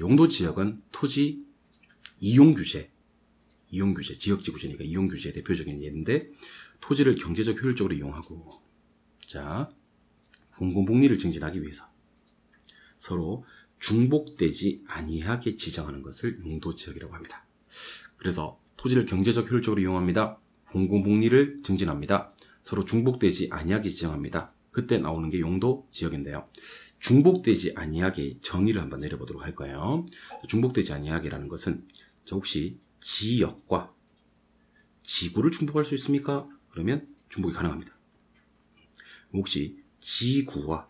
용도 지역은 토지 이용 규제, 이용 규제, 지역지 구제니까 이용 규제의 대표적인 예인데 토지를 경제적 효율적으로 이용하고 자 공공복리를 증진하기 위해서 서로 중복되지 아니하게 지정하는 것을 용도 지역이라고 합니다. 그래서 토지를 경제적 효율적으로 이용합니다. 공공복리를 증진합니다. 서로 중복되지 아니하게 지정합니다. 그때 나오는 게 용도 지역인데요. 중복되지 아니하게 정의를 한번 내려보도록 할 거예요. 중복되지 아니하게라는 것은 자, 혹시 지역과 지구를 중복할 수 있습니까? 그러면 중복이 가능합니다. 혹시 지구와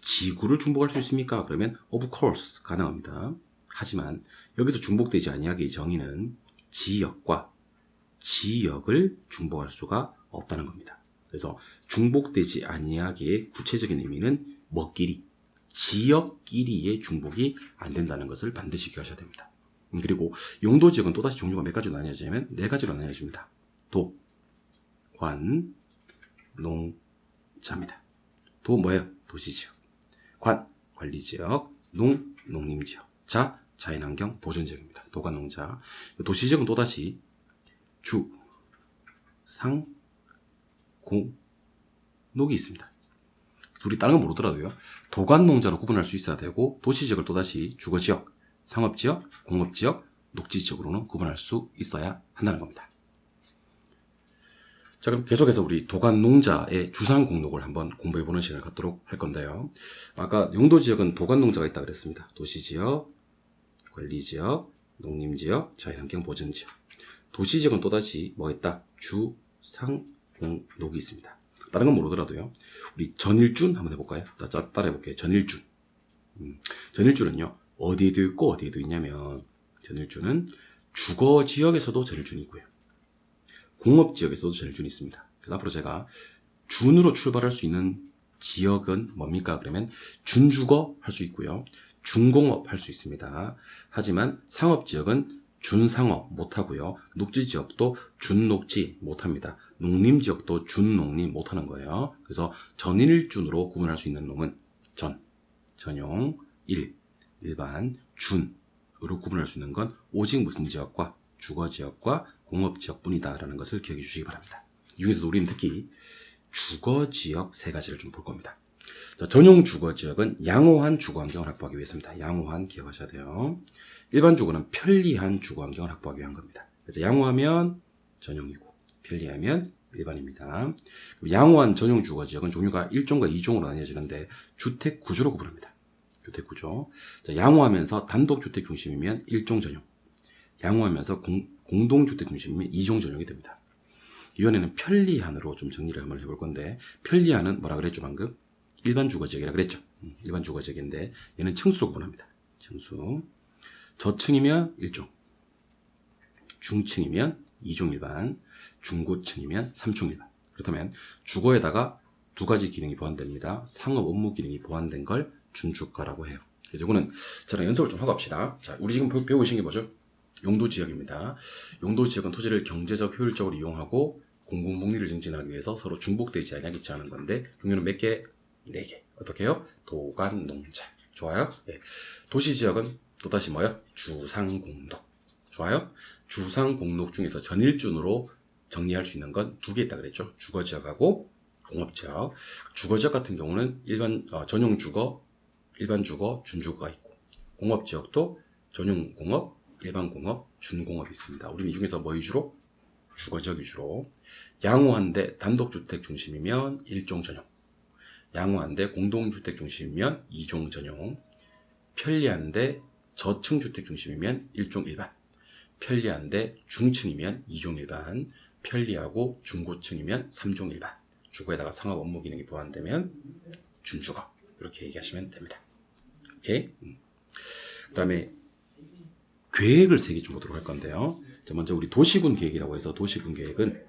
지구를 중복할 수 있습니까? 그러면 of course 가능합니다. 하지만 여기서 중복되지 아니하게 정의는 지역과 지역을 중복할 수가 없다는 겁니다. 그래서 중복되지 아니하게의 구체적인 의미는 뭐끼리 지역끼리의 중복이 안 된다는 것을 반드시 기억하셔야 됩니다. 음, 그리고 용도 지역은 또다시 종류가 몇 가지로 나뉘어지냐면 네 가지로 나뉘어집니다. 도, 관, 농, 자입니다. 도 뭐예요? 도시지역. 관, 관리지역. 농, 농림지역. 자, 자연환경 보존지역입니다. 도가 농자. 도시지역은 또다시 주, 상, 공, 녹이 있습니다. 둘이 다른 건 모르더라도요. 도관농자로 구분할 수 있어야 되고 도시 지역을 또다시 주거 지역, 상업 지역, 공업 지역, 녹지 지역으로는 구분할 수 있어야 한다는 겁니다. 자 그럼 계속해서 우리 도관농자의 주상 공록을 한번 공부해 보는 시간을 갖도록 할 건데요. 아까 용도 지역은 도관농자가 있다 그랬습니다. 도시 지역, 관리 지역, 농림 지역, 자연환경 보전 지역. 도시 지역은 또다시 뭐 있다? 주, 상, 공, 녹이 있습니다. 다른 건 모르더라도요. 우리 전일준 한번 해볼까요? 따, 따, 따라 해볼게요. 전일준. 음, 전일준은요. 어디에도 있고 어디에도 있냐면 전일준은 주거 지역에서도 전일준이 있고요. 공업 지역에서도 전일준이 있습니다. 그래서 앞으로 제가 준으로 출발할 수 있는 지역은 뭡니까? 그러면 준주거 할 수 있고요. 준공업 할 수 있습니다. 하지만 상업 지역은 준상업 못하고요. 녹지 지역도 준녹지 못합니다. 농림 지역도 준농림 못하는 거예요. 그래서 전일준으로 구분할 수 있는 농은 전, 전용, 일, 일반, 준으로 구분할 수 있는 건 오직 무슨 지역과 주거 지역과 공업 지역뿐이다라는 것을 기억해 주시기 바랍니다. 이 중에서 우리는 특히 주거 지역 세 가지를 좀 볼 겁니다. 자, 전용 주거 지역은 양호한 주거 환경을 확보하기 위해서입니다. 양호한 기억하셔야 돼요. 일반 주거는 편리한 주거 환경을 확보하기 위한 겁니다. 그래서 양호하면 전용이고 편리하면 일반입니다. 양호한 전용 주거 지역은 종류가 1종과 2종으로 나뉘어지는데 주택 구조로 구분합니다. 주택 구조. 자, 양호하면서 단독 주택 중심이면 1종 전용. 양호하면서 공, 공동주택 중심이면 2종 전용이 됩니다. 이번에는 편리한으로 좀 정리를 한번 해볼 건데 편리한은 뭐라 그랬죠 방금? 일반 주거지역이라 그랬죠. 음, 일반 주거지역인데 얘는 층수로 구분합니다. 층수. 저층이면 1종, 중층이면 2종 일반, 중고층이면 3종 일반. 그렇다면 주거에다가 두 가지 기능이 보완됩니다. 상업 업무 기능이 보완된 걸 준주가라고 해요. 그래서 이거는 저랑 연습을 좀 하고 합시다. 자, 우리 지금 배우- 배우신 게 뭐죠? 용도 지역입니다. 용도 지역은 토지를 경제적 효율적으로 이용하고 공공 복리를 증진하기 위해서 서로 중복되지 않게 하는 건데 종류는 몇 개? 네 개. 어떻게 해요? 도관, 농자. 좋아요? 예. 도시 지역은 또다시 뭐요? 주상공록. 좋아요? 주상공록 중에서 전일준으로 정리할 수 있는 건 두 개 있다 그랬죠? 주거 지역하고 공업 지역. 주거 지역 같은 경우는 일반 어, 전용 주거, 일반 주거, 준주거가 있고 공업 지역도 전용 공업, 일반 공업, 준공업이 있습니다. 우리는 이 중에서 뭐 위주로? 주거 지역 위주로. 양호한데 단독주택 중심이면 일종 전용. 양호한데 공동주택 중심이면 2종 전용, 편리한데 저층 주택 중심이면 1종 일반, 편리한데 중층이면 2종 일반, 편리하고 중고층이면 3종 일반, 주거에다가 상업 업무 기능이 보완되면 준주거 이렇게 얘기하시면 됩니다. 오케이? 그 다음에 계획을 세 개 좀 보도록 할 건데요. 자, 먼저 우리 도시군 계획이라고 해서 도시군 계획은